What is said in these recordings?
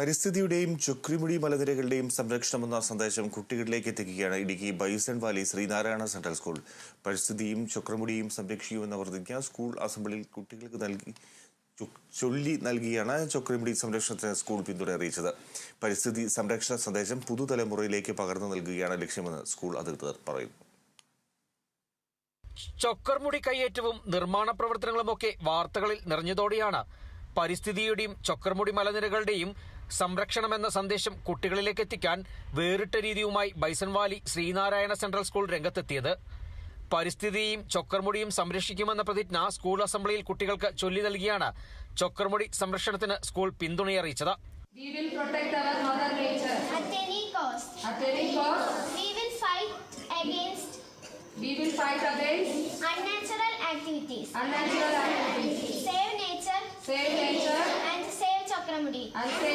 പരിസ്ഥിതിയുടെയും ചുക്രിമുടി മലനിരകളുടെയും സംരക്ഷണം എന്ന സന്ദേശം കുട്ടികളിലേക്ക് എത്തിക്കുകയാണ് Idukki bison valley Sreenarayana central school. പരിസ്ഥിതിയും ചുക്രമുടിയും സംരക്ഷിക്കുമെന്ന പ്രതിജ്ഞ സ്കൂൾ അസംബ്ലിയിൽ കുട്ടികൾക്ക് നൽകി ചൊല്ലി നൽകിയാണ് ചുക്രമുടി സംരക്ഷണത്തിന് സ്കൂൾ പിന്തുണ അറിയിച്ചത്. പരിസ്ഥിതി സംരക്ഷണ സന്ദേശം പുതുതലമുറയിലേക്ക് പകർന്നു നൽകുകയാണ് ലക്ഷ്യമെന്ന് സ്കൂൾ അധികൃതർ പറയുന്നു. ചൊക്കർമുടി കയ്യേറ്റവും നിർമ്മാണ പ്രവർത്തനങ്ങളുമൊക്കെ വാർത്തകളിൽ നിറഞ്ഞതോടെയാണ്. പരിസ്ഥിതിയുടെയും ചൊക്കർമുടി മലനിരകളുടെയും സംരക്ഷണമെന്ന സന്ദേശം കുട്ടികളിലേക്ക് എത്തിക്കാൻ വേറിട്ട രീതിയുമായി Bison Valley Sreenarayana central school രംഗത്തെത്തിയത് പരിസ്ഥിതിയും ചൊക്കർമുടിയും സംരക്ഷിക്കുമെന്ന പ്രതിജ്ഞ സ്കൂൾ അസംബ്ലിയിൽ കുട്ടികൾക്ക് ചൊല്ലി നൽകിയാണ് ചൊക്കർമുടി സംരക്ഷണത്തിന് സ്കൂൾ പിന്തുണയറിയിച്ചത് We will protect our mother nature At cost, at cost. we will fight against We will fight against unnatural activities. unnatural activities. Save nature Save nature and save Chakramudi. and save.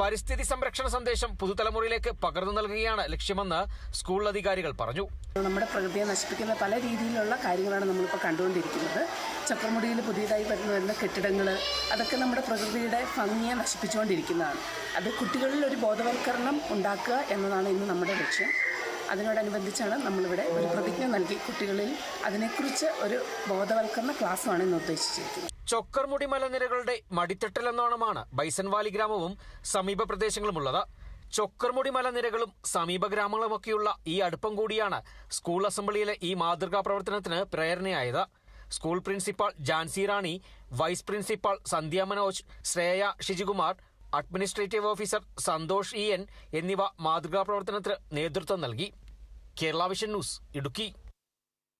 പരിസ്ഥിതി സംരക്ഷണ സന്ദേശം പുതുതലമുറയിലേക്ക് പകർന്നു നൽകുകയാണ് ലക്ഷ്യമെന്ന് school അധികാരികൾ പറഞ്ഞു. നമ്മുടെ പ്രകൃതിയെ നശിപ്പിക്കുന്ന പല രീതിയിലുള്ള കാര്യങ്ങളാണ് നമ്മളിപ്പോൾ കണ്ടുകൊണ്ടിരിക്കുന്നത്. ചക്രമുടിയിൽ പുതിയതായി വരുന്ന വരുന്ന കെട്ടിടങ്ങൾ അതൊക്കെ നമ്മുടെ പ്രകൃതിയുടെ ഭംഗിയെ നശിപ്പിച്ചുകൊണ്ടിരിക്കുന്നതാണ്. അത് കുട്ടികളിൽ ഒരു ബോധവൽക്കരണം ഉണ്ടാക്കുക എന്നതാണ് ഇന്ന് നമ്മുടെ ലക്ഷ്യം. അതിനോടനുബന്ധിച്ചാണ് നമ്മളിവിടെ ഒരു പ്രതിജ്ഞ നൽകി കുട്ടികളിൽ അതിനെക്കുറിച്ച് ഒരു ബോധവൽക്കരണ ക്ലാസ്സുമാണ് ഇന്ന് ഉദ്ദേശിച്ചിരിക്കുന്നത്. ചൊക്കർമുടി മലനിരകളുടെ മടിത്തട്ടിലെന്നോണമാണ് ബൈസൻവാലി ഗ്രാമവും സമീപ പ്രദേശങ്ങളുമുള്ളത്. ചൊക്കർമുടി മലനിരകളും സമീപ ഗ്രാമങ്ങളുമൊക്കെയുള്ള ഈ അടുപ്പം കൂടിയാണ് സ്കൂൾ അസംബ്ലിയിലെ ഈ മാതൃകാ പ്രവർത്തനത്തിന് പ്രേരണയായത്. School principal Jancy Rani vice principal Sandhya Manoj Shreya Shijikumar administrative officer Santhosh E N എന്നിവ മാതൃകാ പ്രവർത്തനത്തിന് നേതൃത്വം നൽകി. Kerala vision news Idukki.